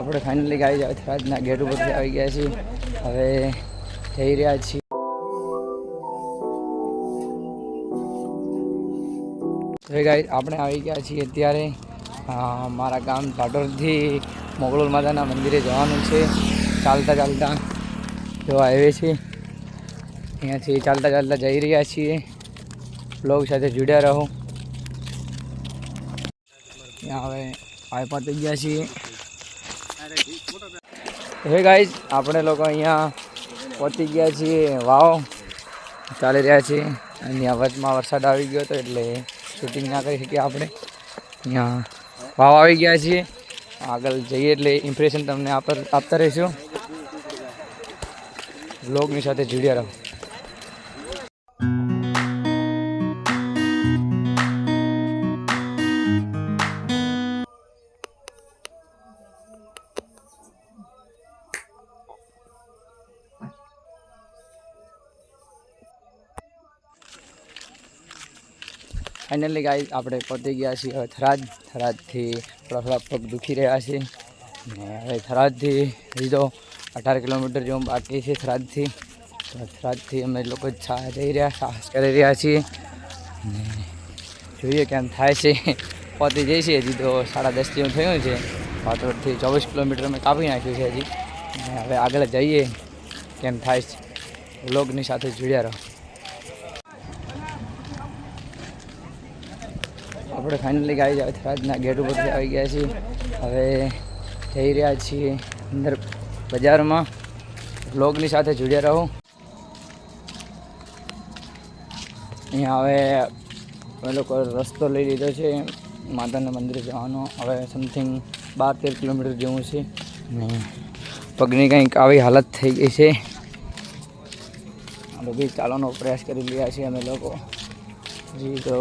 આપણે ફાઇનલી ગાડી જાય થરાદના ગેટ ઉપરથી આવી ગયા છીએ. હવે જઈ રહ્યા છીએ. હવે ગાઈ આપણે આવી ગયા છીએ અત્યારે મારા ગામ પાટોરથી મોગલોલ માતાના મંદિરે જવાનું છે. ચાલતા ચાલતા જોવા આવે છે. અહીંયાથી ચાલતા ચાલતા જઈ રહ્યા છીએ. બ્લોગ સાથે જોડ્યા રહો. ત્યાં હવે આઈપા થઈ ગયા છીએ. હે ગાઈઝ, આપણે લોકો અહીંયા પહોંચી ગયા છીએ. વાવ, ચાલી રહ્યા છીએ. અહીંયા વચમાં વરસાદ આવી ગયો હતો એટલે શૂટિંગ ના કરી શકીએ આપણે. અહીંયા વાવ આવી ગયા છીએ. આગળ જઈએ એટલે ઇમ્પ્રેશન તમને આપ આપતા રહીશું. બ્લોગની સાથે જોડ્યા રહો. ફાઇનલી ગાઈ આપણે પહોંચી ગયા છીએ હવે થરાદ. થરાદથી થોડા થોડા પગ દુખી રહ્યા છે. ને હવે થરાદથી હજી અઢાર કિલોમીટર જેવું બાકી છે થરાદથી. થરાદથી અમે લોકો જઈ રહ્યા, સાહસ કરી રહ્યા છીએ. ને જોઈએ કેમ થાય છે. પહોંચી જઈએ છીએ. હજી તો સાડા દસ જેવું થયું છે. પાટોડથી ચોવીસ કિલોમીટર અમે કાપી નાખ્યું છે હજી. હવે આગળ જઈએ. કેમ થાય છે. લોગની સાથે જોડ્યા રહો. આપણે ફાઇનલી ગાડી જ થરાદના ગેટ ઉપરથી આવી ગયા છીએ. હવે જઈ રહ્યા છીએ અંદર બજારમાં. બ્લોગની સાથે જોડ્યા રહો. અહીંયા હવે અમે લોકો રસ્તો લઈ લીધો છે. માતાના મંદિરે જવાનો. હવે સમથિંગ બાર તેર કિલોમીટર જેવું છે. ને પગની કંઈક આવી હાલત થઈ ગઈ છે. અમે બી ચાલવાનો પ્રયાસ કરી રહ્યા છીએ અમે લોકો. જી તો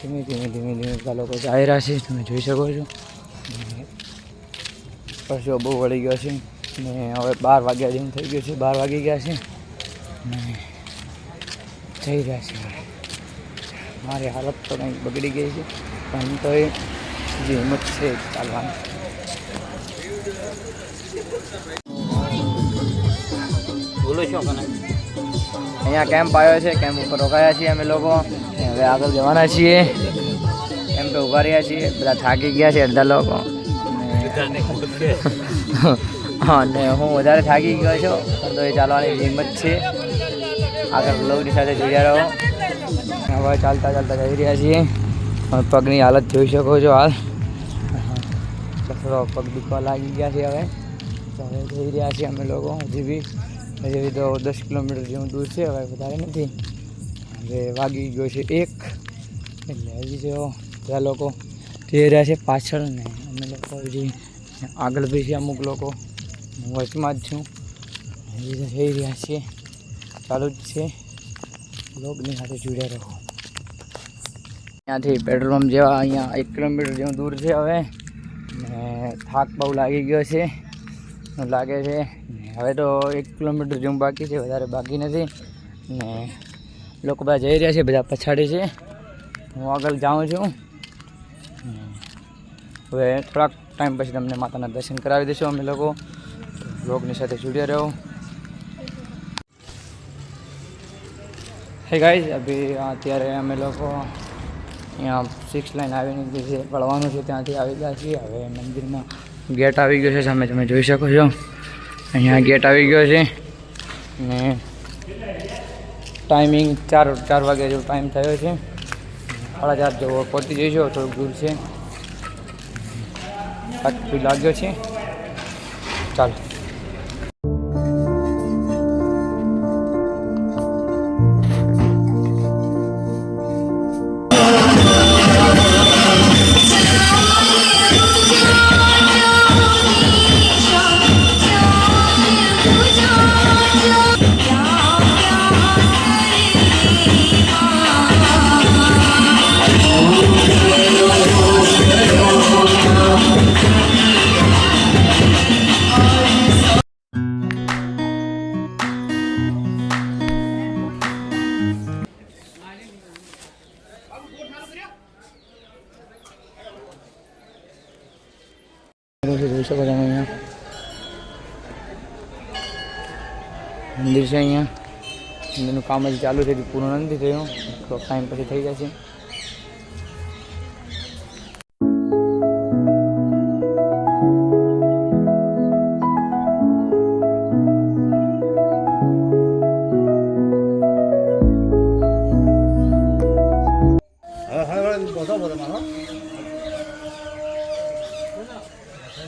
ધીમે ધીમે ધીમે ધીમે બધા લોકો જઈ રહ્યા છે, તમે જોઈ શકો છો. પશુઓ બહુ વળી ગયો છે ને હવે બાર વાગ્યા જેવું થઈ ગયું છે, બાર વાગી ગયા છે. ને જઈ રહ્યા છે મારી હાલત તો કંઈક બગડી ગઈ છે, પણ તો એ જે હિંમત છે ચાલવાની. બોલો છો કને? અહીંયા કેમ્પ આવ્યો છે કેમ્પ ઉપર રોકાયા છીએ અમે લોકો. ને હવે આગળ જવાના છીએ. કેમ્પે ઊભા રહ્યા છીએ. બધા થાકી ગયા છે અડધા લોકો. ને હા ને હું વધારે થાકી ગયો છું પણ તો એ ચાલવાની હિંમત છે. આગળ બ્લોગની સાથે જોડ્યા રહો. હવે ચાલતા ચાલતા જઈ રહ્યા છીએ. હવે પગની હાલત જોઈ શકો છો હાલ. થોડો પગ દુખવા લાગી ગયા છે હવે. તો હવે જઈ રહ્યા છીએ અમે લોકો હજી બી. હજી તો દસ કિલોમીટર જેવું દૂર છે, હવે વધારે નથી. હવે વાગી ગયો છે એક. એટલે હજી જો બધા લોકો જઈ રહ્યા છે પાછળ ને અમે લોકો હજી આગળ બી છે અમુક લોકો હું વચમાં જ છું. હજી જઈ રહ્યા છીએ. ચાલુ જ છે. લોકની સાથે જોડ્યા રહો. ત્યાંથી પેટ્રોલ પંપ જેવા અહીંયા એક કિલોમીટર જેવું દૂર છે હવે. ને થાક બહુ લાગી ગયો છે. લાગે છે. હવે તો એક કિલોમીટર જેવું બાકી છે, વધારે બાકી નથી. ને લોકો બધા જઈ રહ્યા છે, બધા પછાડી છે. હું આગળ જાઉં છું. હવે થોડાક ટાઈમ પછી તમને માતાના દર્શન કરાવી દઈશું અમે લોકો. બ્લોગની સાથે જોડ્યા રહો. હે ગાઈઝ અભી અત્યારે અમે લોકો અહીંયા સિક્સ લાઈન આવીને જે પડવાનું છે, ત્યાંથી આવી ગયા છીએ. હવે મંદિરમાં ગેટ આવી ગયો છે, સામે તમે જોઈ શકો છો. અહીંયા ગેટ આવી ગયો છે. ને ટાઈમિંગ ચાર ચાર વાગે જેવો ટાઈમ થયો છે. સાડા ચાર જેવો પહોંચી જઈશું થોડુંક દૂર છે. લાગ્યો છે. ચાલો. અહીંયા મંદિર છે અહીંયા. મંદિરનું કામ જ ચાલુ છે પૂર્ણ નથી થયું. થોડોક ટાઈમ પછી થઈ જશે.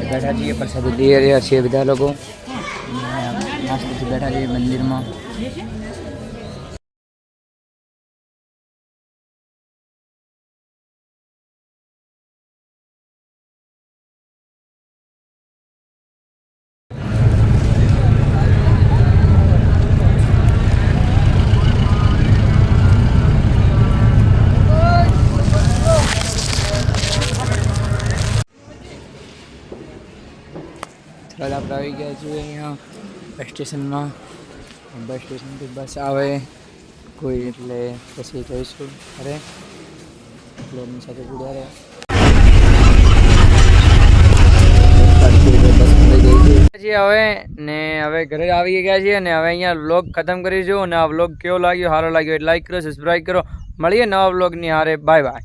બેઠા છીએ પ્રસાદ લઈ રહ્યા છીએ બધા લોકો. નાસ્તેથી બેઠા છીએ મંદિરમાં તરત આપણે આવી ગયા છીએ અહીંયા બસ સ્ટેશનમાં બસ સ્ટેશનથી બસ આવે કોઈ એટલે પછી જઈશું અરે એટલે એમની સાથે જોડ્યા રહે પછી હવે ને હવે ઘરે આવી ગયા છીએ અને હવે અહીંયા વ્લોગ ખતમ કરીશું અને આ વ્લોગ કેવો લાગ્યો? સારો લાગ્યો એટલે લાઈક કરો સબસ્ક્રાઈબ કરો. મળીએ નવા વ્લોગની હારે. Bye bye